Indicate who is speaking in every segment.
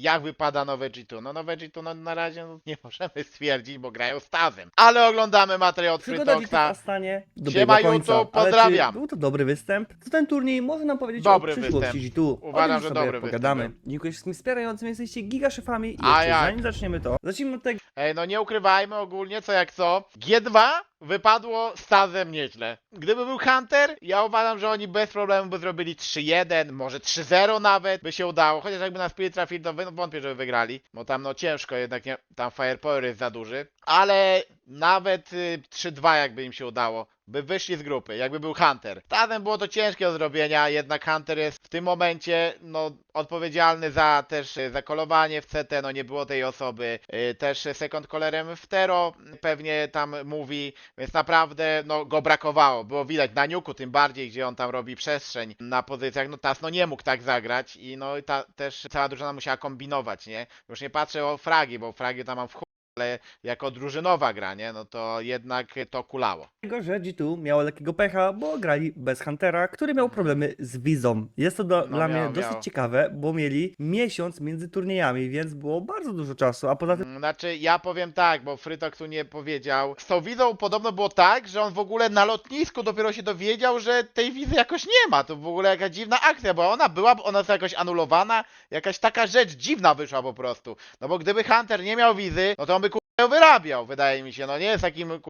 Speaker 1: jak wypada nowe G2. No nowe G2 no, na razie no, nie możemy stwierdzić, bo grają stazem. Ale oglądamy materiał od Frytoksa.
Speaker 2: Stanie do
Speaker 1: Siema. YouTube, pozdrawiam.
Speaker 2: Czy był to dobry występ? Co ten turniej może nam powiedzieć
Speaker 1: Dobry
Speaker 2: o przyszłości
Speaker 1: występ.
Speaker 2: G2?
Speaker 1: Uważam,
Speaker 2: tym
Speaker 1: że
Speaker 2: sobie
Speaker 1: dobry
Speaker 2: pogadamy.
Speaker 1: występ
Speaker 2: Dziękuję wszystkim wspierającym, jesteście gigaszefami. I
Speaker 1: A
Speaker 2: jeszcze zanim zaczniemy to, zacznijmy od tego,
Speaker 1: Ej, no nie ukrywajmy ogólnie, co jak co. G2 wypadło stazem nieźle. Gdyby był Hunter, ja uważam, że oni bez problemu by zrobili 3-1, może 3-0 nawet by się udało. Chociaż jakby na Spirit trafili, to wy- wątpię, żeby wygrali. Bo tam no ciężko, jednak nie, tam Firepower jest za duży. Ale nawet y, 3-2 jakby im się udało. By wyszli z grupy, jakby był Hunter. Stazem było to ciężkie do zrobienia, jednak Hunter jest w tym momencie no, odpowiedzialny za też y, za kolowanie w CT, no nie było tej osoby. Y, Też second colorem w Tero pewnie tam mówi, więc naprawdę no, go brakowało. Było widać na Niuku tym bardziej, gdzie on tam robi przestrzeń na pozycjach. No Tas no nie mógł tak zagrać i no ta, też cała drużyna musiała kombinować, nie? Już nie patrzę o fragi, bo fragi tam mam w ale jako drużynowa gra, nie? No to jednak to kulało.
Speaker 2: że G2 miało lekkiego pecha, bo grali bez Huntera, który miał problemy z wizą. Jest to do,
Speaker 1: No
Speaker 2: dla
Speaker 1: miał,
Speaker 2: mnie dosyć
Speaker 1: miał.
Speaker 2: ciekawe, bo mieli miesiąc między turniejami, więc było bardzo dużo czasu, a poza tym
Speaker 1: Mm, Znaczy, ja powiem tak, bo Frytok tu nie powiedział. Z tą wizą podobno było tak, że on w ogóle na lotnisku dopiero się dowiedział, że tej wizy jakoś nie ma. To w ogóle jakaś dziwna akcja, bo ona była, ona jest jakoś anulowana, jakaś taka rzecz dziwna wyszła po prostu. No bo gdyby Hunter nie miał wizy, no to on by wyrabiał, wydaje mi się. No nie jest takim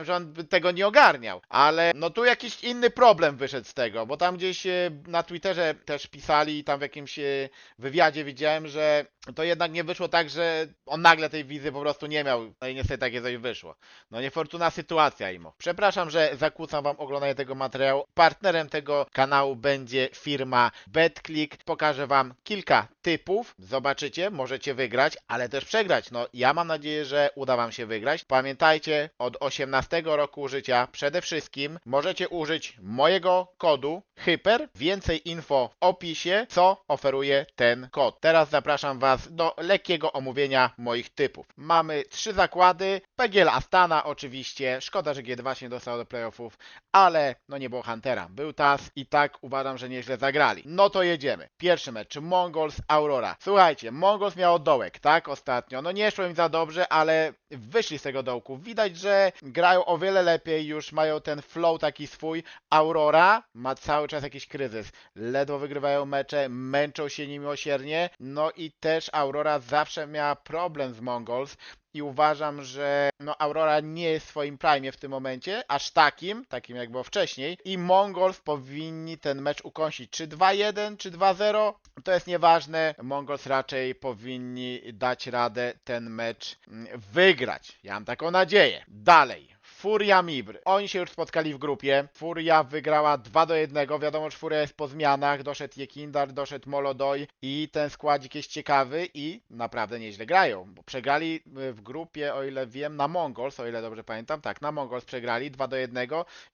Speaker 1: że on tego nie ogarniał. Ale no tu jakiś inny problem wyszedł z tego, bo tam gdzieś e, na Twitterze też pisali, tam w jakimś e, wywiadzie widziałem, że to jednak nie wyszło tak, że on nagle tej wizy po prostu nie miał. No i niestety takie coś wyszło. No niefortunna sytuacja, Imo. Przepraszam, że zakłócam wam oglądanie tego materiału. Partnerem tego kanału będzie firma BetClick. Pokażę wam kilka typów. Zobaczycie, możecie wygrać, ale też przegrać. No ja mam nadzieję, że uda wam się wygrać. Pamiętajcie, od 18 roku życia przede wszystkim możecie użyć mojego kodu HYPER. Więcej info w opisie, co oferuje ten kod. Teraz zapraszam Was do lekkiego omówienia moich typów. Mamy trzy zakłady. PGL Astana oczywiście. Szkoda, że G2 się nie dostało do playoffów, ale no nie było Huntera. Był TAS i tak uważam, że nieźle zagrali. No to jedziemy. Pierwszy mecz. Mongols Aurora. Słuchajcie, Mongols miał dołek, tak? Ostatnio. No nie szło im za dobrze, ale wyszli z tego dołku. Widać, że grają o wiele lepiej, już mają ten flow taki swój. Aurora ma cały czas jakiś kryzys. Ledwo wygrywają mecze, męczą się niemiłosiernie. No i też Aurora zawsze miała problem z Mongols. I uważam, że no Aurora nie jest w swoim prime w tym momencie, aż takim, takim jak było wcześniej. I Mongols powinni ten mecz ukończyć. Czy 2-1, czy 2-0, to jest nieważne. Mongols raczej powinni dać radę ten mecz mm, wygrać. Ja mam taką nadzieję. Dalej. Furia Mibr. Oni się już spotkali w grupie. Furia wygrała 2 do 1. Wiadomo, że Furia jest po zmianach. Doszedł Jekindar, doszedł Molodoj i ten składzik jest ciekawy i naprawdę nieźle grają. Bo przegrali y, w grupie, o ile wiem, na Mongols, o ile dobrze pamiętam. Tak, na Mongols przegrali 2 do 1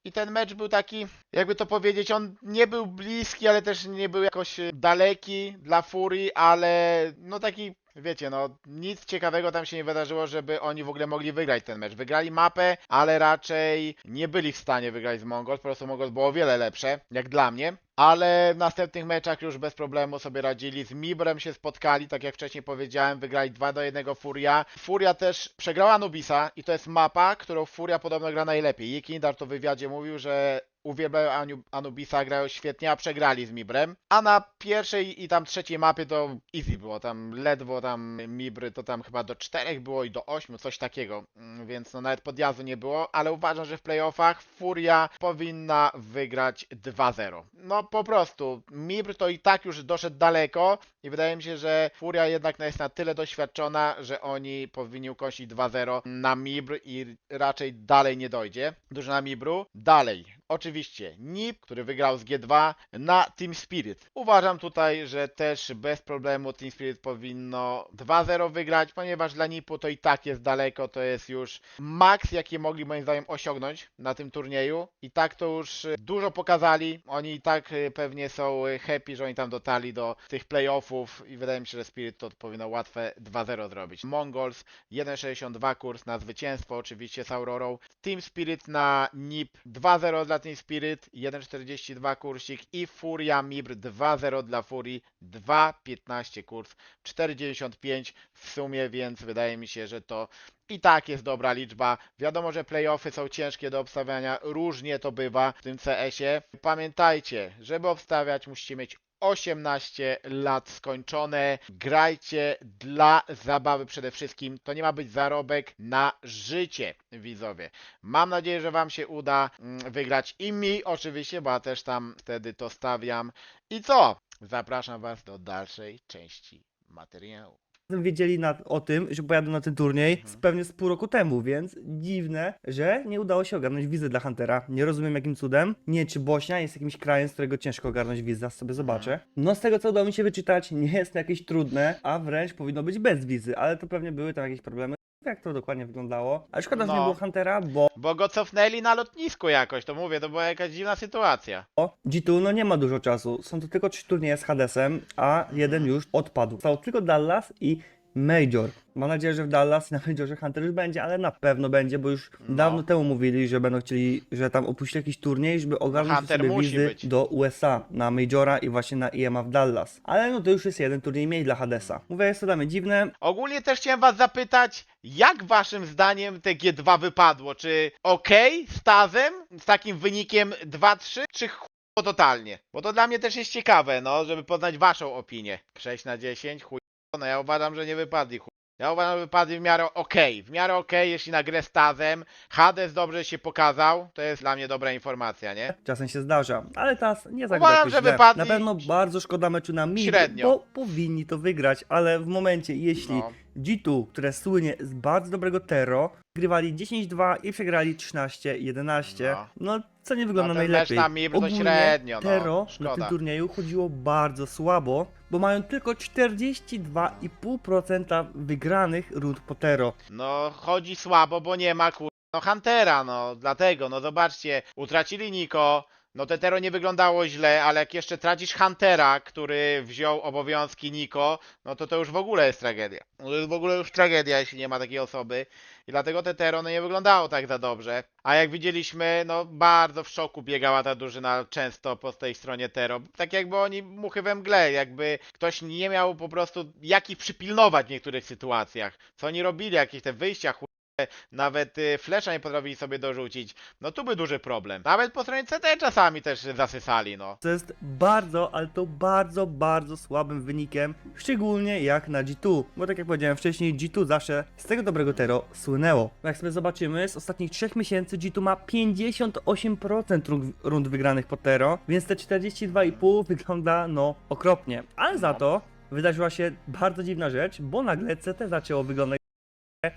Speaker 1: i ten mecz był taki, jakby to powiedzieć, on nie był bliski, ale też nie był jakoś y, daleki dla Furii, ale no taki Wiecie, no nic ciekawego tam się nie wydarzyło, żeby oni w ogóle mogli wygrać ten mecz. Wygrali mapę, ale raczej nie byli w stanie wygrać z Mongols. Po prostu Mongols było o wiele lepsze, jak dla mnie. Ale w następnych meczach już bez problemu sobie radzili. Z Mibrem się spotkali, tak jak wcześniej powiedziałem, wygrali 2 do 1 Furia. Furia też przegrała Nubisa i to jest mapa, którą Furia podobno gra najlepiej. Jekindar to w wywiadzie mówił, że uwielbiają Anu- Anubisa, grają świetnie, a przegrali z Mibrem. A na pierwszej i tam trzeciej mapie to easy było, tam ledwo tam Mibry to tam chyba do czterech było i do ośmiu, coś takiego, Mm, więc no nawet podjazdu nie było, ale uważam, że w playoffach Furia powinna wygrać 2-0. No po prostu, Mibr to i tak już doszedł daleko i wydaje mi się, że Furia jednak jest na tyle doświadczona, że oni powinni ukończyć 2-0 na Mibr i raczej dalej nie dojdzie. Dużo na Mibru. Dalej. Oczywiście NIP, który wygrał z G2 na Team Spirit. Uważam tutaj, że też bez problemu Team Spirit powinno 2-0 wygrać, ponieważ dla NIP-u to i tak jest daleko, to jest już maks, jaki mogli moim zdaniem osiągnąć na tym turnieju. I tak to już dużo pokazali. Oni i tak e, pewnie są e, happy, że oni tam dotarli do tych playoffów i wydaje mi się, że Spirit to powinno łatwe 2-0 zrobić. Mongols 1.62 kurs na zwycięstwo oczywiście z Aurorą. Team Spirit na NIP 2-0 dla Fighting Spirit 1.42 kursik i Furia Mibr 2.0 dla Furii 2.15 kurs 4.95 w sumie, więc wydaje mi się, że to i tak jest dobra liczba. Wiadomo, że playoffy są ciężkie do obstawiania, różnie to bywa w tym CS-ie. Pamiętajcie, żeby obstawiać musicie mieć 18 lat skończone. Grajcie dla zabawy przede wszystkim. To nie ma być zarobek na życie, widzowie. Mam nadzieję, że Wam się uda mm, wygrać i mi oczywiście, bo ja też tam wtedy to stawiam. I co? Zapraszam Was do dalszej części materiału.
Speaker 2: Wiedzieli na, o tym, że pojadą na ten turniej
Speaker 1: Mhm.
Speaker 2: z pewnie z pół roku temu, więc dziwne, że nie udało się ogarnąć wizy dla Huntera. Nie rozumiem jakim cudem. Nie czy Bośnia jest jakimś krajem, z którego ciężko ogarnąć wizę, sobie zobaczę. No z tego co udało mi się wyczytać, nie jest to jakieś trudne, a wręcz powinno być bez wizy, ale to pewnie były tam jakieś problemy. Jak to dokładnie wyglądało? Ale szkoda, że nie
Speaker 1: No.
Speaker 2: było Huntera, bo
Speaker 1: Bo go cofnęli na lotnisku jakoś, to mówię, to była jakaś dziwna sytuacja.
Speaker 2: G2 no nie ma dużo czasu. Są to tylko trzy turnieje z Hadesem, a jeden już odpadł. Został tylko Dallas i Major. Mam nadzieję, że w Dallas na Majorze Hunter już będzie, ale na pewno będzie, bo już
Speaker 1: No.
Speaker 2: dawno temu mówili, że będą chcieli, że tam opuścili jakiś turniej, żeby ogarnąć
Speaker 1: Hunter
Speaker 2: sobie wizy
Speaker 1: być.
Speaker 2: do USA, na Majora i właśnie na EMA w Dallas. Ale no to już jest jeden turniej mniej dla Hadesa. Mówię, jest to dla mnie dziwne,
Speaker 1: Ogólnie też chciałem was zapytać, jak waszym zdaniem te G2 wypadło? Czy ok z Tazem, z takim wynikiem 2-3, czy totalnie? Bo to dla mnie też jest ciekawe, no, żeby poznać waszą opinię. 6 na 10, chuj, no ja uważam, że nie wypadli, chuj. Ja uważam, że wypadli w miarę okej. W miarę okej, jeśli na grę z Tazem. Hades dobrze się pokazał, to jest dla mnie dobra informacja, nie?
Speaker 2: Czasem się zdarza, ale teraz nie zagra
Speaker 1: Uważam,
Speaker 2: jakoś
Speaker 1: że
Speaker 2: źle.
Speaker 1: wypadli
Speaker 2: Na pewno bardzo szkoda meczu na mid,
Speaker 1: średnio.
Speaker 2: bo powinni to wygrać, ale w momencie, jeśli
Speaker 1: No.
Speaker 2: G2, które słynie z bardzo dobrego Tero, grywali 10-2 i przegrali 13-11,
Speaker 1: No.
Speaker 2: no. Co nie wygląda
Speaker 1: No
Speaker 2: najlepiej.
Speaker 1: mecz na to
Speaker 2: Ogólnie
Speaker 1: średnio, no.
Speaker 2: Tero na
Speaker 1: Szkoda.
Speaker 2: tym turnieju chodziło bardzo słabo, bo mają tylko 42,5% wygranych rund po Tero.
Speaker 1: No, chodzi słabo, bo nie ma kur... No Huntera, no, dlatego, no zobaczcie, utracili Niko, no Tetero nie wyglądało źle, ale jak jeszcze tracisz Huntera, który wziął obowiązki Niko, no to to już w ogóle jest tragedia. To jest w ogóle już tragedia, jeśli nie ma takiej osoby. I dlatego Tetero no nie wyglądało tak za dobrze. A jak widzieliśmy, no bardzo w szoku biegała ta drużyna często po tej stronie Tero. Tak jakby oni muchy we mgle, jakby ktoś nie miał po prostu jak ich przypilnować w niektórych sytuacjach. Co oni robili, jakieś te wyjścia, nawet y, flesza nie potrafili sobie dorzucić. No tu był duży problem. Nawet po stronie CT czasami też zasysali, no.
Speaker 2: To jest bardzo, ale to bardzo, bardzo słabym wynikiem, szczególnie jak na G2, bo tak jak powiedziałem wcześniej, G2 zawsze z tego dobrego Tero słynęło. Jak sobie zobaczymy, z ostatnich 3 miesięcy G2 ma 58% rund, wygranych po Tero, więc te 42,5 wygląda no okropnie. Ale za to wydarzyła się bardzo dziwna rzecz, bo nagle CT zaczęło wyglądać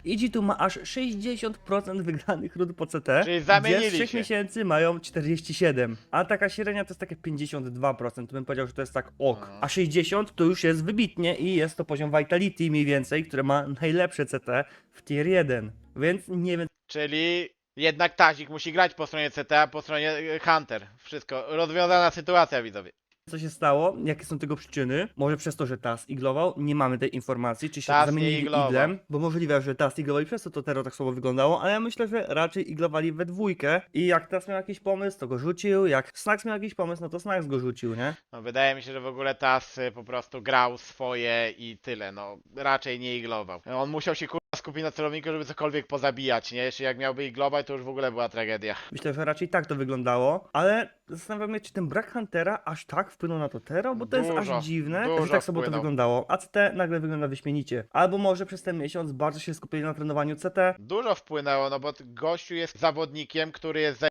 Speaker 2: i G2 ma aż 60% wygranych rund po CT.
Speaker 1: Czyli
Speaker 2: gdzie z 3
Speaker 1: się.
Speaker 2: miesięcy mają 47. A taka średnia to jest takie 52%. To bym powiedział, że to jest tak ok.
Speaker 1: Mhm.
Speaker 2: A 60 to już jest wybitnie i jest to poziom Vitality mniej więcej, które ma najlepsze CT w tier 1. Więc nie wiem
Speaker 1: Czyli jednak Tazik musi grać po stronie CT, a po stronie Hunter. Wszystko. Rozwiązana sytuacja, widzowie.
Speaker 2: Co się stało, jakie są tego przyczyny. Może przez to, że TAS iglował, nie mamy tej informacji, czy się
Speaker 1: TAS nie
Speaker 2: zamienili
Speaker 1: iglował.
Speaker 2: iglem, bo możliwe, że TAS iglował i przez to to Tero tak słabo wyglądało, ale ja myślę, że raczej iglowali we dwójkę i jak TAS miał jakiś pomysł, to go rzucił, jak Snax miał jakiś pomysł, no to Snax go rzucił, nie?
Speaker 1: No, wydaje mi się, że w ogóle Tas y, po prostu grał swoje i tyle, no. Raczej nie iglował. On musiał się kurwa skupić na celowniku, żeby cokolwiek pozabijać, nie? Jeśli jak miałby iglować, to już w ogóle była tragedia.
Speaker 2: Myślę, że raczej tak to wyglądało, ale zastanawiam się, czy ten brak Huntera aż tak wpłynął na to Tero, bo to jest
Speaker 1: Dużo,
Speaker 2: aż dziwne,
Speaker 1: dużo
Speaker 2: że tak sobie to
Speaker 1: wpłynął.
Speaker 2: wyglądało. ACT nagle wygląda wyśmienicie. Albo może przez ten miesiąc bardzo się skupili na trenowaniu CT,
Speaker 1: Dużo wpłynęło, no bo t- gościu jest zawodnikiem, który jest za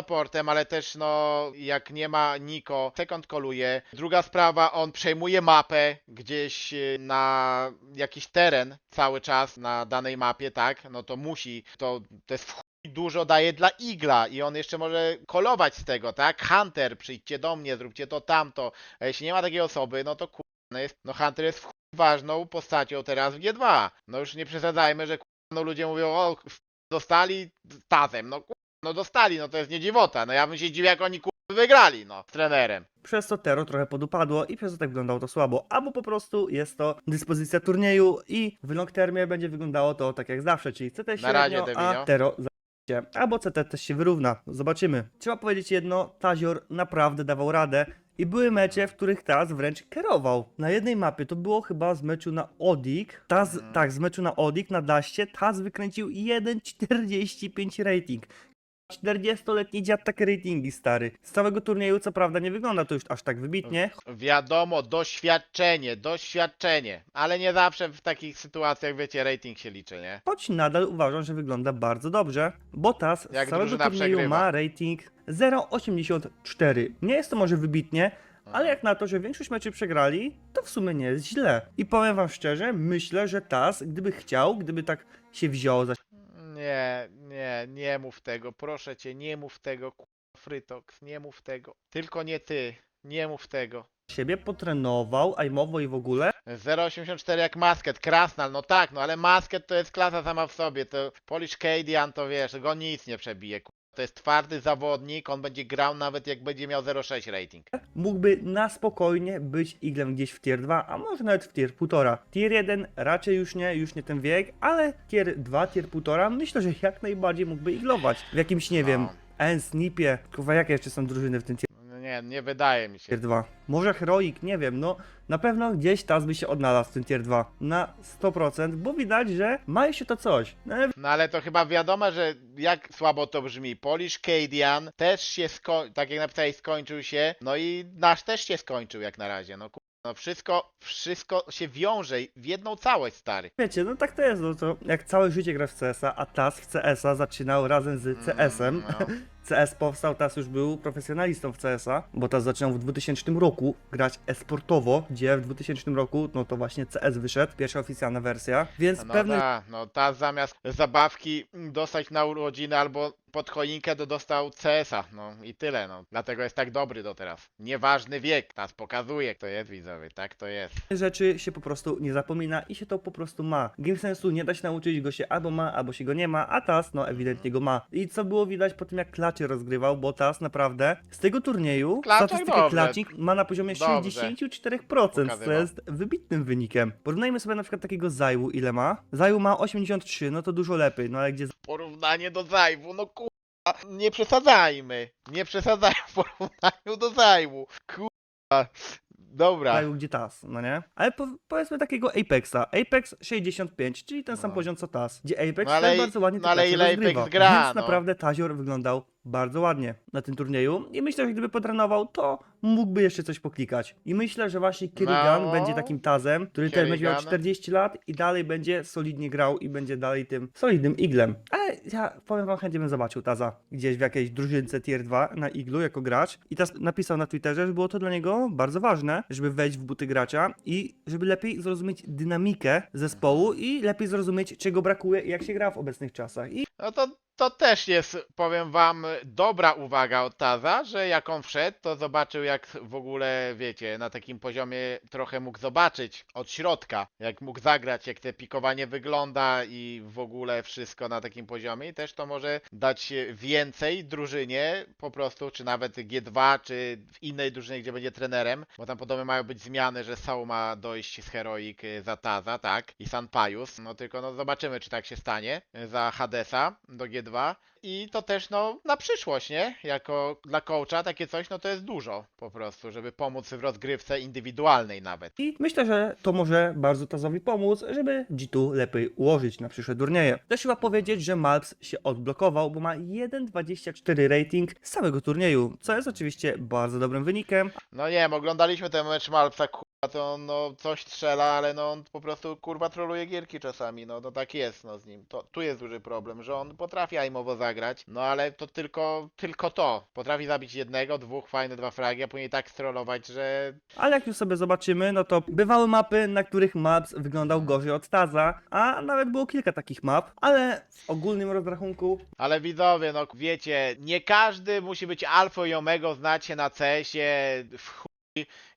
Speaker 1: supportem, ale też no jak nie ma Niko, sekund koluje. Druga sprawa, on przejmuje mapę gdzieś y, na jakiś teren cały czas na danej mapie, tak? No to musi, to, to jest w chuj dużo daje dla Igla i on jeszcze może kolować z tego, tak? Hunter, przyjdźcie do mnie, zróbcie to tamto. A jeśli nie ma takiej osoby, no to kurwa, no, jest, no Hunter jest w ważną postacią teraz w G2. No już nie przesadzajmy, że kurwa, no ludzie mówią, o dostali tazem, no kurwa, no dostali, no to jest nie dziwota. No ja bym się dziwił, jak oni kurwa wygrali, no, z trenerem.
Speaker 2: przez co Tero trochę podupadło i przez to tak wyglądało to słabo. Albo po prostu jest to dyspozycja turnieju i w long termie będzie wyglądało to tak jak zawsze, czyli CT średnio, a Tero albo CT też się wyrówna. Zobaczymy. Trzeba powiedzieć jedno, Tazior naprawdę dawał radę. I były mecze, w których Taz wręcz kierował. Na jednej mapie to było chyba z meczu na Odik. Taz, tak, z meczu na Odik na Daście Taz wykręcił 1,45 rating. 40-letni dziad takie ratingi, stary. Z całego turnieju, co prawda, nie wygląda to już aż tak wybitnie,
Speaker 1: Wiadomo, doświadczenie, doświadczenie. Ale nie zawsze w takich sytuacjach, wiecie, rating się liczy, nie?
Speaker 2: choć nadal uważam, że wygląda bardzo dobrze, bo Taz
Speaker 1: Jak
Speaker 2: z całego
Speaker 1: drużyna
Speaker 2: turnieju
Speaker 1: przegrywa.
Speaker 2: ma rating 0,84. Nie jest to może wybitnie, ale jak na to, że większość meczy przegrali, to w sumie nie jest źle. I powiem wam szczerze, myślę, że Taz, gdyby chciał, gdyby tak się wziął za
Speaker 1: Nie, nie, nie mów tego, proszę cię, nie mów tego, kurwa, Frytox, nie mów tego. Tylko nie ty, nie mów tego.
Speaker 2: siebie, potrenował, aimowo i w ogóle,
Speaker 1: 0,84 jak Masket, Krasnal, no tak, no ale Masket to jest klasa sama w sobie, to Polish Cadian to wiesz, go nic nie przebije, kurwa. To jest twardy zawodnik, on będzie grał nawet jak będzie miał 0,6 rating.
Speaker 2: mógłby na spokojnie być iglem gdzieś w tier 2, a może nawet w tier 1,5. Tier 1 raczej już nie, już nie ten wiek, ale tier 2, tier 1,5 myślę, że jak najbardziej mógłby iglować. W jakimś, nie wiem,
Speaker 1: No.
Speaker 2: Ens, Nipie, kurwa jakie jeszcze są drużyny w tym tier
Speaker 1: Nie, nie wydaje mi się.
Speaker 2: tier 2. Może Heroic, nie wiem, no na pewno gdzieś Taz by się odnalazł w tym tier 2. Na 100%, bo widać, że ma jeszcze to coś. No, ale
Speaker 1: No ale to chyba wiadomo, że jak słabo to brzmi. Polish Cadian też się sko- tak jak napisałeś, skończył się. No i nasz też się skończył jak na razie. No, ku- no wszystko, wszystko się wiąże w jedną całość, stary.
Speaker 2: wiecie, no tak to jest, no to jak całe życie gra w CS-a, a Taz w CS-a zaczynał razem z CS-em.
Speaker 1: No.
Speaker 2: CS powstał, Taz już był profesjonalistą w CS-a, bo Taz zaczynał w 2000 roku grać esportowo, gdzie w 2000 roku, no to właśnie CS wyszedł, pierwsza oficjalna wersja, więc
Speaker 1: No
Speaker 2: pewny
Speaker 1: ta, no ta zamiast zabawki dostać na urodziny albo pod choinkę, to dostał CS-a. No i tyle, no. Dlatego jest tak dobry do teraz. Nieważny wiek, nas pokazuje, kto jest widzowie, tak to jest.
Speaker 2: rzeczy się po prostu nie zapomina i się to po prostu ma. Game sensu nie da się nauczyć, go się albo ma, albo się go nie ma, a TAS no ewidentnie go ma. I co było widać po tym jak klacie rozgrywał, bo TAS naprawdę z tego turnieju
Speaker 1: Klaczek
Speaker 2: statystykę klacik ma na poziomie
Speaker 1: Dobrze.
Speaker 2: 64%, co
Speaker 1: Pokazywał.
Speaker 2: jest wybitnym wynikiem. Porównajmy sobie na przykład takiego Zajłu, ile ma? Zajłu ma 83, no to dużo lepiej, no ale gdzie
Speaker 1: Porównanie do Zajwu, no kurwa, nie przesadzajmy. Nie przesadzajmy w porównaniu do Zajwu. Kurwa. Dobra.
Speaker 2: Zajłu, gdzie TAS, no nie? Ale po, powiedzmy takiego Apexa. Apex 65, czyli ten sam
Speaker 1: No.
Speaker 2: poziom co TAS. Gdzie Apex
Speaker 1: No ale
Speaker 2: bardzo ładnie
Speaker 1: no
Speaker 2: te
Speaker 1: ale
Speaker 2: klacze
Speaker 1: ile Apex
Speaker 2: rozgrywa.
Speaker 1: gra,
Speaker 2: Więc
Speaker 1: no.
Speaker 2: naprawdę Tazior wyglądał bardzo ładnie na tym turnieju i myślę, że gdyby potrenował, to mógłby jeszcze coś poklikać. I myślę, że właśnie Kerrigan
Speaker 1: No.
Speaker 2: będzie takim Tazem, który też będzie miał
Speaker 1: Kerrigan.
Speaker 2: 40 lat i dalej będzie solidnie grał i będzie dalej tym solidnym iglem. Ale ja powiem wam, chętnie bym zobaczył Taza gdzieś w jakiejś drużynce tier 2 na iglu jako gracz i Taz napisał na Twitterze, że było to dla niego bardzo ważne, żeby wejść w buty gracza i żeby lepiej zrozumieć dynamikę zespołu i lepiej zrozumieć, czego brakuje i jak się gra w obecnych czasach. I
Speaker 1: No to, to też jest, powiem wam, dobra uwaga od Taza, że jak on wszedł, to zobaczył jak w ogóle, wiecie, na takim poziomie trochę mógł zobaczyć od środka, jak mógł zagrać, jak te pikowanie wygląda i w ogóle wszystko na takim poziomie. I też to może dać więcej drużynie po prostu, czy nawet G2, czy w innej drużynie, gdzie będzie trenerem, bo tam podobno mają być zmiany, że Sau ma dojść z Heroic y, za Taza, tak, i Sanpajus, no tylko no zobaczymy, czy tak się stanie y, za Hadesa do G2 i to też no na przyszłość, nie? Jako dla coacha takie coś, no to jest dużo po prostu, żeby pomóc w rozgrywce indywidualnej nawet.
Speaker 2: I myślę, że to może bardzo Tazowi pomóc, żeby G2 lepiej ułożyć na przyszłe turnieje. Też chyba powiedzieć, że Malps się odblokował, bo ma 1,24 rating z całego turnieju, co jest oczywiście bardzo dobrym wynikiem,
Speaker 1: No nie wiem, oglądaliśmy ten mecz Malpsa, to on no coś strzela, ale no on po prostu kurwa troluje gierki czasami, no to tak jest no z nim. To, tu jest duży problem, że on potrafi aimowo zagrać, no ale to tylko, tylko to. Potrafi zabić jednego, dwóch, fajne dwa fragi, a później tak strollować, że
Speaker 2: ale jak już sobie zobaczymy, no to bywały mapy, na których Malps wyglądał gorzej od Taza, a nawet było kilka takich map, ale w ogólnym rozrachunku
Speaker 1: Ale widzowie, no wiecie, nie każdy musi być alfą i omegą, znać się na CS-ie, w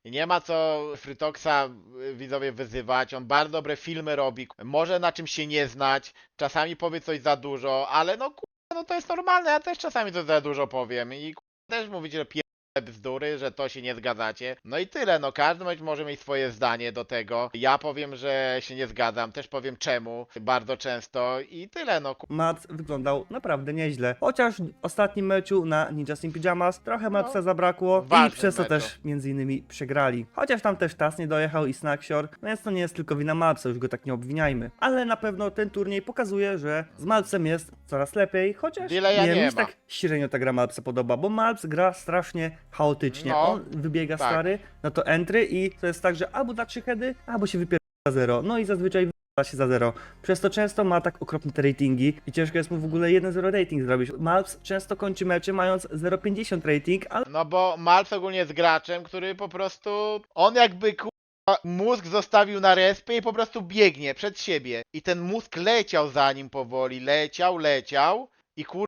Speaker 1: nie ma co Frytoxa y, widzowie wyzywać, on bardzo dobre filmy robi, może na czym się nie znać, czasami powie coś za dużo, ale no kurwa, no to jest normalne, ja też czasami coś za dużo powiem. I kurwa, też mówić, że pier... bzdury, że to się nie zgadzacie. No i tyle, no każdy mo- może mieć swoje zdanie do tego. Ja powiem, że się nie zgadzam, też powiem czemu bardzo często i tyle, no
Speaker 2: Mats wyglądał naprawdę nieźle. Chociaż w ostatnim meczu na Ninja Team Pyjamas trochę Matsa zabrakło i przez to
Speaker 1: meczu.
Speaker 2: też między innymi przegrali. Chociaż tam też Tas nie dojechał i Snacksure, więc to nie jest tylko wina Malpsa, już go tak nie obwiniajmy. Ale na pewno ten turniej pokazuje, że z Malpsem jest coraz lepiej, chociaż
Speaker 1: Dealaya
Speaker 2: nie,
Speaker 1: nie
Speaker 2: mi się
Speaker 1: ma.
Speaker 2: tak średnio ta gra Malpsa podoba, bo Malps gra strasznie chaotycznie.
Speaker 1: No,
Speaker 2: On wybiega
Speaker 1: tak.
Speaker 2: stary, no to entry i to jest tak, że albo da 3 heady, albo się wypiera za zero. No i zazwyczaj wypiera się za zero. Przez to często ma tak okropne te ratingi i ciężko jest mu w ogóle 1-0 rating zrobić. Malps często kończy mecze mając 0,50 rating, ale
Speaker 1: No bo Malf ogólnie jest graczem, który po prostu. On jakby kurwa, mózg zostawił na respie i po prostu biegnie przed siebie. I ten mózg leciał za nim powoli, leciał, leciał i kurwa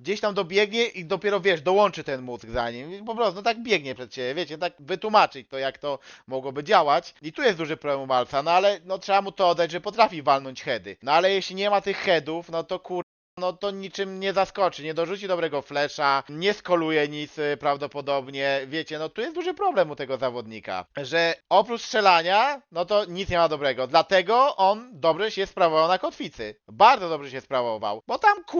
Speaker 1: gdzieś tam dobiegnie i dopiero wiesz, dołączy ten mózg za nim. Po prostu no tak biegnie przed siebie, wiecie, tak wytłumaczyć to, jak to mogłoby działać. I tu jest duży problem u Malfa, no ale no trzeba mu to oddać, że potrafi walnąć heady. No ale jeśli nie ma tych headów, no to kur no to niczym nie zaskoczy, nie dorzuci dobrego flesza, nie skoluje nic y, prawdopodobnie. Wiecie, no tu jest duży problem u tego zawodnika, że oprócz strzelania, no to nic nie ma dobrego. Dlatego on dobrze się sprawował na kotwicy. Bardzo dobrze się sprawował, bo tam kur...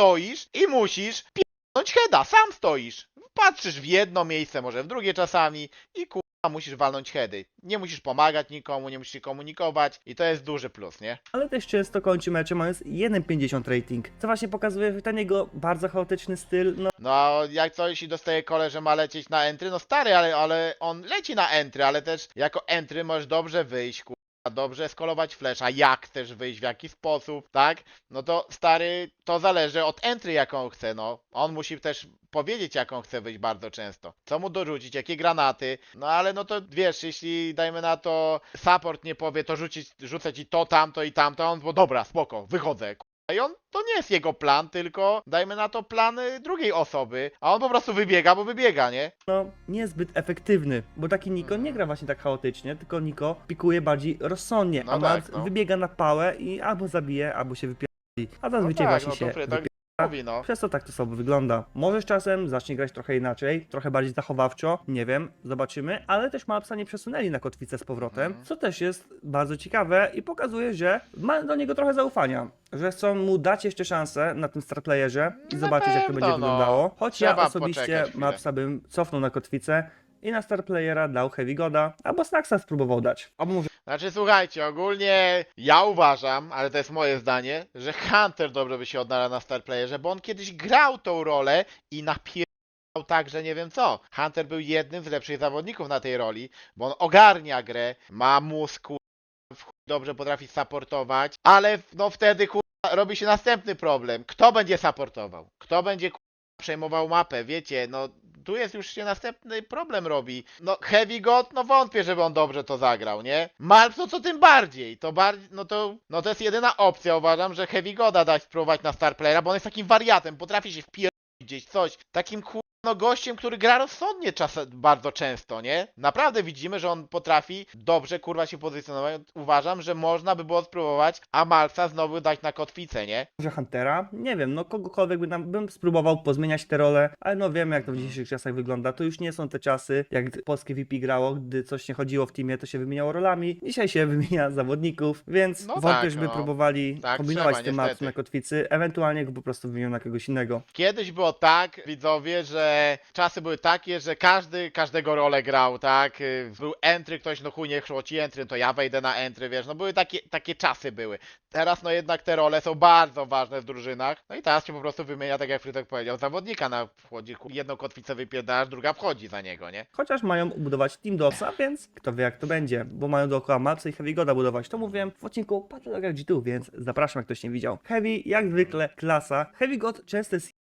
Speaker 1: stoisz i musisz pierdolnąć heada, sam stoisz. Patrzysz w jedno miejsce, może w drugie czasami i kur... musisz walnąć heady. Nie musisz pomagać nikomu, nie musisz się komunikować i to jest duży plus, nie?
Speaker 2: ale też często kończy mecze mając 1,50 rating. Co właśnie pokazuje, ten jego bardzo chaotyczny styl, no
Speaker 1: No, jak coś i dostaje kole, że ma lecieć na entry, no stary, ale, ale on leci na entry, ale też jako entry możesz dobrze wyjść, kurwa, dobrze skolować flesza, jak chcesz wyjść, w jaki sposób, tak? No to stary, to zależy od entry, jaką chce, no. On musi też powiedzieć, jaką chce wyjść bardzo często. Co mu dorzucić, jakie granaty, no ale no to wiesz, jeśli dajmy na to support nie powie, to rzucić, rzucę ci to, tamto i tamto, on bo dobra, spoko, wychodzę, i on, to nie jest jego plan, tylko dajmy na to plany drugiej osoby, a on po prostu wybiega, bo wybiega, nie?
Speaker 2: no, niezbyt efektywny, bo taki Niko nie gra właśnie tak chaotycznie, tylko Niko pikuje bardziej rozsądnie,
Speaker 1: No
Speaker 2: a
Speaker 1: tak, no.
Speaker 2: wybiega na pałę i albo zabije, albo się wypierdoli. A
Speaker 1: No
Speaker 2: zazwyczaj
Speaker 1: tak,
Speaker 2: właśnie
Speaker 1: no
Speaker 2: się
Speaker 1: to mówi, no.
Speaker 2: Przez to tak to sobie wygląda. Może z czasem zacznie grać trochę inaczej, trochę bardziej zachowawczo, nie wiem, zobaczymy, ale też Malpsa nie przesunęli na kotwicę z powrotem,
Speaker 1: Mhm.
Speaker 2: co też jest bardzo ciekawe i pokazuje, że ma do niego trochę zaufania, że chcą mu dać jeszcze szansę na tym starplayerze i
Speaker 1: Na
Speaker 2: zobaczyć jak to
Speaker 1: pewno,
Speaker 2: będzie
Speaker 1: no.
Speaker 2: wyglądało. Choć
Speaker 1: Trzeba
Speaker 2: ja osobiście
Speaker 1: poczekać chwilę.
Speaker 2: Malpsa bym cofnął na kotwicę i na starplayera dał Heavy Goda, albo Snacksa spróbował dać. Albo mówię,
Speaker 1: Znaczy słuchajcie, ogólnie ja uważam, ale to jest moje zdanie, że Hunter dobrze by się odnalazł na Star Playerze, bo on kiedyś grał tą rolę i napierdał tak, że nie wiem co. Hunter był jednym z lepszych zawodników na tej roli, bo on ogarnia grę, ma mózg, dobrze potrafi supportować, ale no wtedy kur... robi się następny problem. Kto będzie supportował? Kto będzie kur... przejmował mapę? Wiecie, no tu jest już się następny problem robi. No Heavy God, no wątpię, żeby on dobrze to zagrał, nie? Malp, no co tym bardziej, to bardziej, no to, no to jest jedyna opcja, uważam, że Heavy Goda dać spróbować na Star Playera, bo on jest takim wariatem, potrafi się wpierdolić gdzieś coś, takim kur... No gościem, który gra rozsądnie czasem bardzo często, nie? Naprawdę widzimy, że on potrafi dobrze kurwa się pozycjonować. Uważam, że można by było spróbować Amalca znowu dać na kotwicę, nie?
Speaker 2: że Huntera, nie wiem, no kogokolwiek by nam, bym spróbował pozmieniać te role, ale no wiemy jak to w dzisiejszych czasach wygląda, to już nie są te czasy, jak polskie VP grało, gdy coś nie chodziło w teamie, to się wymieniało rolami, dzisiaj się wymienia zawodników, więc
Speaker 1: No
Speaker 2: wątpię,
Speaker 1: tak,
Speaker 2: żeby
Speaker 1: no.
Speaker 2: próbowali
Speaker 1: Tak
Speaker 2: kombinować
Speaker 1: trzeba,
Speaker 2: z tym mapsem
Speaker 1: niestety.
Speaker 2: na kotwicy, ewentualnie go po prostu wymienią na kogoś innego.
Speaker 1: Kiedyś było tak, widzowie, że czasy były takie, że każdy każdego rolę grał, tak? Y, Był entry, ktoś no chuj nie szło ci entry, to ja wejdę na entry, wiesz, no były takie, takie czasy były. Teraz no jednak te role są bardzo ważne w drużynach, no i teraz się po prostu wymienia, tak jak Frytek powiedział, zawodnika na wchodzi, jedną kotwicę wypierdasz, druga wchodzi za niego, nie?
Speaker 2: Chociaż mają budować Team Dosa, więc kto wie jak to będzie, bo mają dookoła Mapsa i Heavy Goda budować. To mówiłem w odcinku Patologia G2, więc zapraszam jak ktoś nie widział. Heavy jak zwykle klasa. Heavy God często jest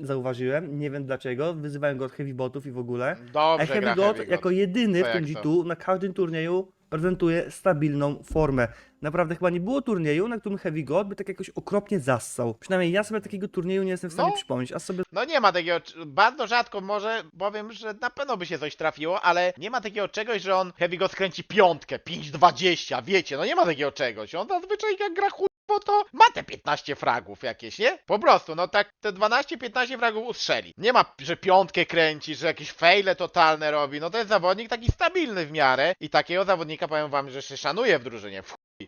Speaker 2: zauważyłem, nie wiem dlaczego, wyzywałem go od Heavy Botów i w ogóle. A
Speaker 1: Dobrze
Speaker 2: Heavy
Speaker 1: gra
Speaker 2: God
Speaker 1: Heavy God.
Speaker 2: jako jedyny
Speaker 1: To
Speaker 2: w tym
Speaker 1: jak
Speaker 2: G2 na każdym turnieju prezentuje stabilną formę. Naprawdę chyba nie było turnieju, na którym Heavy God by tak jakoś okropnie zassał. Przynajmniej ja sobie takiego turnieju nie jestem w stanie
Speaker 1: No.
Speaker 2: przypomnieć, a sobie
Speaker 1: No nie ma takiego, bardzo rzadko może, powiem, że na pewno by się coś trafiło, ale nie ma takiego czegoś, że on Heavy God skręci piątkę, 5-20, wiecie, no nie ma takiego czegoś. On zazwyczaj jak gra chuj no to ma te 15 fragów jakieś, nie? Po prostu, no tak te 12-15 fragów ustrzeli. Nie ma, że piątkę kręci, że jakieś fejle totalne robi. No to jest zawodnik taki stabilny w miarę i takiego zawodnika powiem wam, że się szanuje w drużynie.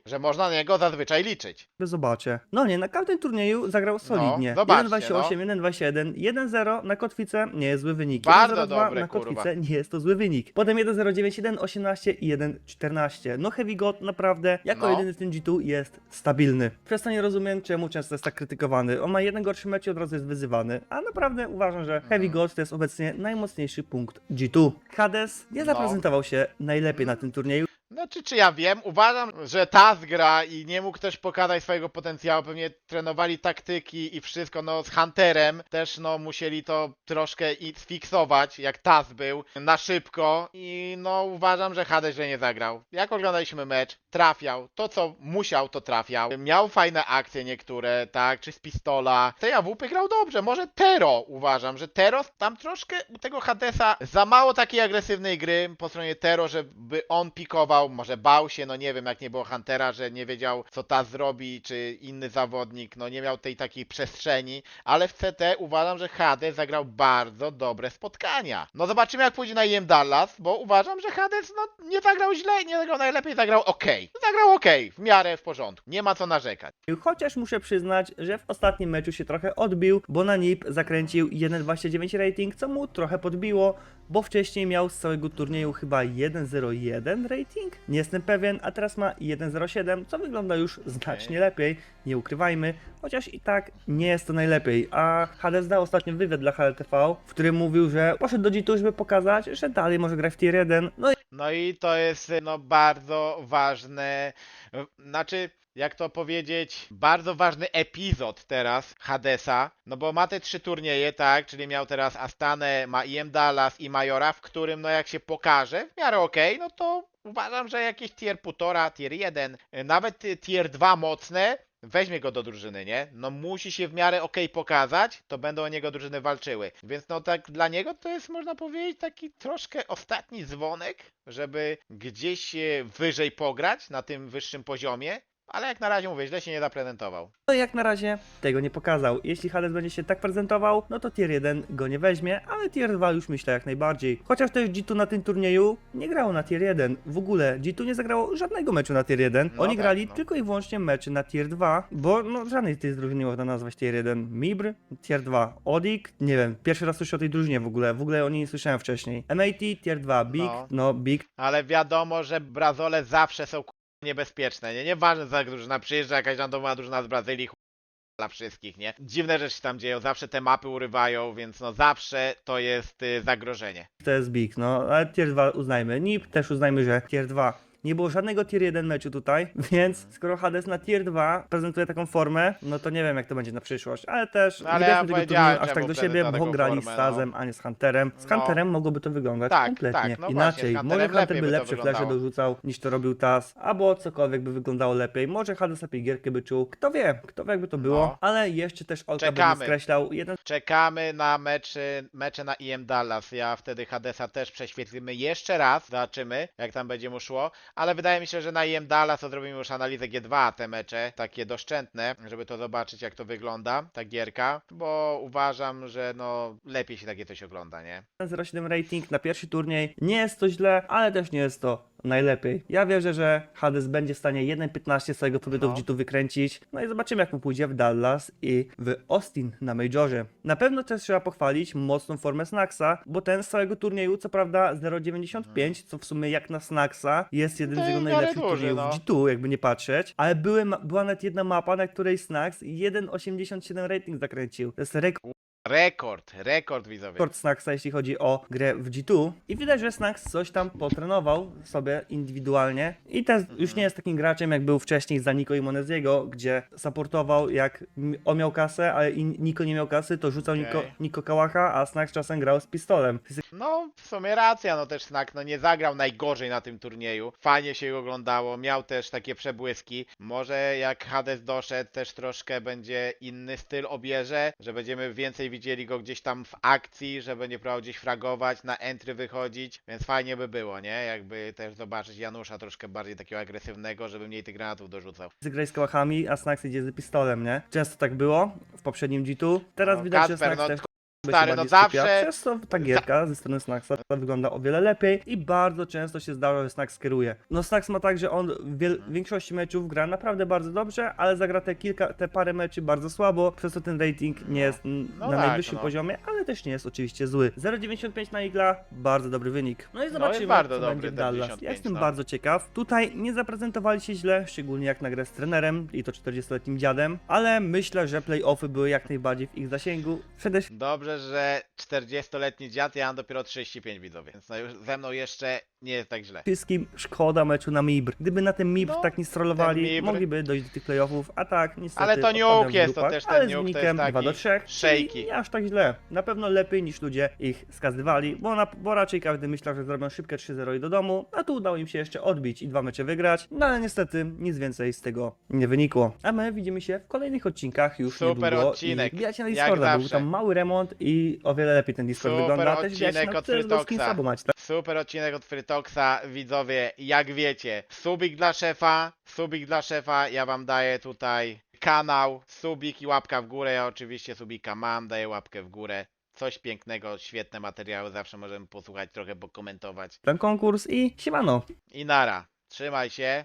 Speaker 1: Że można na niego zazwyczaj liczyć.
Speaker 2: zobaczę. No nie, na każdym turnieju zagrał solidnie.
Speaker 1: zobaczcie,
Speaker 2: 1-28, 1-21, 1-0 na kotwicę nie jest zły wynik.
Speaker 1: Bardzo
Speaker 2: 1-0-2
Speaker 1: dobre,
Speaker 2: na
Speaker 1: kurwa.
Speaker 2: kotwicę nie jest to zły wynik. Potem 1-0-9, 1-18 i 1-14. No Heavy God naprawdę jako
Speaker 1: No.
Speaker 2: jedyny w tym G2 jest stabilny. Przez to nie rozumiem czemu często jest tak krytykowany. On ma jeden gorszy mecz i od razu jest wyzywany. A naprawdę uważam, że Heavy
Speaker 1: Mhm.
Speaker 2: God to jest obecnie najmocniejszy punkt G2. Hades nie
Speaker 1: No.
Speaker 2: zaprezentował się najlepiej na tym turnieju.
Speaker 1: Znaczy, czy ja wiem, uważam, że Taz gra i nie mógł też pokazać swojego potencjału, pewnie trenowali taktyki i wszystko, no z Hunterem też no musieli to troszkę i sfiksować, jak Taz był, na szybko. I no uważam, że Hades źle nie zagrał. Jak oglądaliśmy mecz, trafiał, to co musiał to trafiał, miał fajne akcje niektóre, tak, czy z pistola, tej AWP grał dobrze, może Tero uważam, że Tero tam troszkę u tego Hadesa za mało takiej agresywnej gry po stronie Tero, żeby on pikował, może bał się, no nie wiem, jak nie było Huntera, że nie wiedział co ta zrobi, czy inny zawodnik, no nie miał tej takiej przestrzeni, ale w CT uważam, że Hades zagrał bardzo dobre spotkania. No zobaczymy jak pójdzie na IM Dallas, bo uważam, że Hades no nie zagrał źle, nie zagrał najlepiej, zagrał ok. Zagrał ok, w miarę w porządku, nie ma co narzekać.
Speaker 2: Chociaż muszę przyznać, że w ostatnim meczu się trochę odbił, bo na NIP zakręcił 1.29 rating, co mu trochę podbiło, bo wcześniej miał z całego turnieju chyba 1.01 rating? Nie jestem pewien, a teraz ma 1.07, co wygląda już znacznie lepiej, nie ukrywajmy, chociaż i tak nie jest to najlepiej. A Hades dał ostatnio wywiad dla HLTV, w którym mówił, że poszedł do G2, żeby pokazać, że dalej może grać w tier 1, no i
Speaker 1: No i to jest no bardzo ważne, w- znaczy jak to powiedzieć, bardzo ważny epizod teraz Hadesa, no bo ma te trzy turnieje, tak, czyli miał teraz Astanę, ma IM Dallas i Majora, w którym no jak się pokaże, w miarę okej, no to uważam, że jakieś tier 1,5, tier 1, y, nawet y, tier 2 mocne, weźmie go do drużyny, nie? No musi się w miarę okej pokazać, to będą o niego drużyny walczyły. Więc no tak dla niego to jest można powiedzieć taki troszkę ostatni dzwonek, żeby gdzieś e, wyżej pograć na tym wyższym poziomie. Ale jak na razie mówię, źle się nie zaprezentował.
Speaker 2: No i jak na razie tego nie pokazał. Jeśli Hades będzie się tak prezentował, no to tier 1 go nie weźmie, ale tier 2 już myślę jak najbardziej. Chociaż też G2 na tym turnieju nie grało na tier 1. W ogóle G2 nie zagrało żadnego meczu na tier 1.
Speaker 1: No
Speaker 2: Oni
Speaker 1: tak,
Speaker 2: grali
Speaker 1: no.
Speaker 2: tylko i wyłącznie mecze na tier 2, bo no żadnej z tych drużyn nie można nazwać tier 1. Mibr, tier 2 Odik, nie wiem, pierwszy raz słyszę o tej drużynie w ogóle, w ogóle o niej nie słyszałem wcześniej. MAT, tier 2 Big,
Speaker 1: No.
Speaker 2: no Big,
Speaker 1: Ale wiadomo, że brazole zawsze są niebezpieczne, nie? Nieważne za drużyna przyjeżdża, jakaś randomowa drużyna z Brazylii, dla wszystkich, nie? Dziwne rzeczy się tam dzieją, zawsze te mapy urywają, więc no zawsze to jest y, zagrożenie.
Speaker 2: to jest big, no ale tier 2 uznajmy. NIP też uznajmy, że tier 2. Nie było żadnego tier 1 meczu tutaj, więc skoro Hades na tier 2 prezentuje taką formę, no to nie wiem jak to będzie na przyszłość, ale też
Speaker 1: No, ale
Speaker 2: nie
Speaker 1: ja
Speaker 2: bierzmy tego
Speaker 1: powiedziałem,
Speaker 2: turnieju aż tak do siebie,
Speaker 1: prezentuje
Speaker 2: bo
Speaker 1: taką
Speaker 2: grali z
Speaker 1: formę,
Speaker 2: Tazem, a nie z Hunterem. Z
Speaker 1: No.
Speaker 2: Hunterem mogłoby to wyglądać
Speaker 1: Tak,
Speaker 2: kompletnie
Speaker 1: tak, no właśnie,
Speaker 2: inaczej. Może
Speaker 1: Hunterem
Speaker 2: Hunter
Speaker 1: lepiej
Speaker 2: by
Speaker 1: by to
Speaker 2: lepsze flesze
Speaker 1: wyglądało.
Speaker 2: dorzucał niż to robił Taz, albo cokolwiek by wyglądało lepiej. Może Hades lepiej gierkę by czuł. Kto wie, kto wie jakby to było,
Speaker 1: No.
Speaker 2: ale jeszcze też Olka by
Speaker 1: Czekamy.
Speaker 2: skreślał jeden
Speaker 1: Czekamy na mecze, mecze na IM Dallas. Ja wtedy Hadesa też prześwietlimy jeszcze raz. Zobaczymy, jak tam będzie mu szło. Ale wydaje mi się, że na IM Dallas zrobimy już analizę G2 te mecze, takie doszczętne, żeby to zobaczyć, jak to wygląda, ta gierka. Bo uważam, że no lepiej się takie coś ogląda, nie?
Speaker 2: 0,7 rating na pierwszy turniej. Nie jest to źle, ale też nie jest to najlepiej. Ja wierzę, że Hades będzie w stanie 1.15 swojego pobytu
Speaker 1: No.
Speaker 2: w G2 wykręcić. No i zobaczymy, jak mu pójdzie w Dallas i w Austin na Majorze. Na pewno też trzeba pochwalić mocną formę Snacksa, bo ten z całego turnieju, co prawda 0.95, co w sumie jak na Snacksa jest jeden z jego najlepszych turniejów
Speaker 1: no.
Speaker 2: w G2, jakby nie patrzeć. Ale były, była nawet jedna mapa, na której Snacks 1.87 rating zakręcił. To jest rekord.
Speaker 1: Rekord, rekord widzowie.
Speaker 2: rekord Snacksa, jeśli chodzi o grę w G2. I widać, że Snacks coś tam potrenował sobie indywidualnie. I też już nie jest takim graczem, jak był wcześniej za Niko i Moneziego, gdzie supportował, jak m- on miał kasę, ale i Niko nie miał kasy, to rzucał Niko,
Speaker 1: Okej.
Speaker 2: Niko Kałacha, a Snacks czasem grał z pistolem. To jest
Speaker 1: No, w sumie racja, no też Snack no nie zagrał najgorzej na tym turnieju. Fajnie się go oglądało, miał też takie przebłyski. Może jak Hades doszedł, też troszkę będzie inny styl obierze, że będziemy więcej widzieć widzieli go gdzieś tam w akcji, że będzie próbował gdzieś fragować, na entry wychodzić, więc fajnie by było, nie? Jakby też zobaczyć Janusza troszkę bardziej takiego agresywnego, żeby mniej tych granatów dorzucał.
Speaker 2: Graj z kałachami, a Snax idzie z pistolem, nie? Często tak było w poprzednim G2. Teraz
Speaker 1: No,
Speaker 2: widać, że
Speaker 1: Kacper,
Speaker 2: Snax
Speaker 1: no,
Speaker 2: też
Speaker 1: stary, no zawsze-
Speaker 2: Przez to ta gierka ze strony Snaxa wygląda o wiele lepiej i bardzo często się zdarza, że Snax kieruje. No Snax ma tak, że on w większości meczów gra naprawdę bardzo dobrze, ale zagra te kilka, te parę meczy bardzo słabo, przez to ten rating nie jest
Speaker 1: No
Speaker 2: na
Speaker 1: tak,
Speaker 2: najwyższym
Speaker 1: no.
Speaker 2: poziomie, ale też nie jest oczywiście zły. 0,95 na Igla, bardzo dobry wynik. No i
Speaker 1: jest
Speaker 2: zobaczymy,
Speaker 1: bardzo
Speaker 2: co
Speaker 1: dobry,
Speaker 2: będzie w
Speaker 1: ten
Speaker 2: Dallas.
Speaker 1: 95,
Speaker 2: Ja jestem
Speaker 1: no.
Speaker 2: bardzo ciekaw. Tutaj nie zaprezentowali się źle, szczególnie jak na grę z trenerem i to 40-letnim dziadem, ale myślę, że playoffy były jak najbardziej w ich zasięgu. Przede
Speaker 1: Dobrze, że 40-letni dziad, ja mam dopiero 35 widzowie, więc no już ze mną jeszcze nie jest tak źle.
Speaker 2: wszystkim szkoda meczu na Mibr. Gdyby na tym Mibr
Speaker 1: No,
Speaker 2: tak nie strollowali,
Speaker 1: Mibr.
Speaker 2: mogliby dojść do tych playoffów, a tak niestety
Speaker 1: Ale to
Speaker 2: odpadłem
Speaker 1: Nuke
Speaker 2: w
Speaker 1: jest, to
Speaker 2: grupach,
Speaker 1: też ten
Speaker 2: ale z
Speaker 1: Nuke to
Speaker 2: wynikiem
Speaker 1: jest
Speaker 2: 2 do
Speaker 1: taki
Speaker 2: 3,
Speaker 1: shaky.
Speaker 2: nie aż tak źle. Na pewno lepiej niż ludzie ich skazywali, bo, na, bo raczej każdy myślał, że zrobią szybkie 3-0 i do domu, a tu udało im się jeszcze odbić i dwa mecze wygrać, no ale niestety nic więcej z tego nie wynikło. A my widzimy się w kolejnych odcinkach już
Speaker 1: Super
Speaker 2: niedługo
Speaker 1: odcinek,
Speaker 2: i wbijajcie na
Speaker 1: jak
Speaker 2: Discorda, był
Speaker 1: zawsze.
Speaker 2: tam mały remont i o wiele lepiej ten Discord
Speaker 1: Super
Speaker 2: wygląda. Też
Speaker 1: odcinek
Speaker 2: wbijajcie na
Speaker 1: od
Speaker 2: macie, tak?
Speaker 1: Super odcinek od Frytoksa, widzowie, jak wiecie, subik dla szefa, subik dla szefa, ja wam daję tutaj kanał, subik i łapka w górę, ja oczywiście subika mam, daję łapkę w górę. Coś pięknego, świetne materiały, zawsze możemy posłuchać, trochę pokomentować.
Speaker 2: Ten konkurs i siemano.
Speaker 1: I nara, trzymaj się.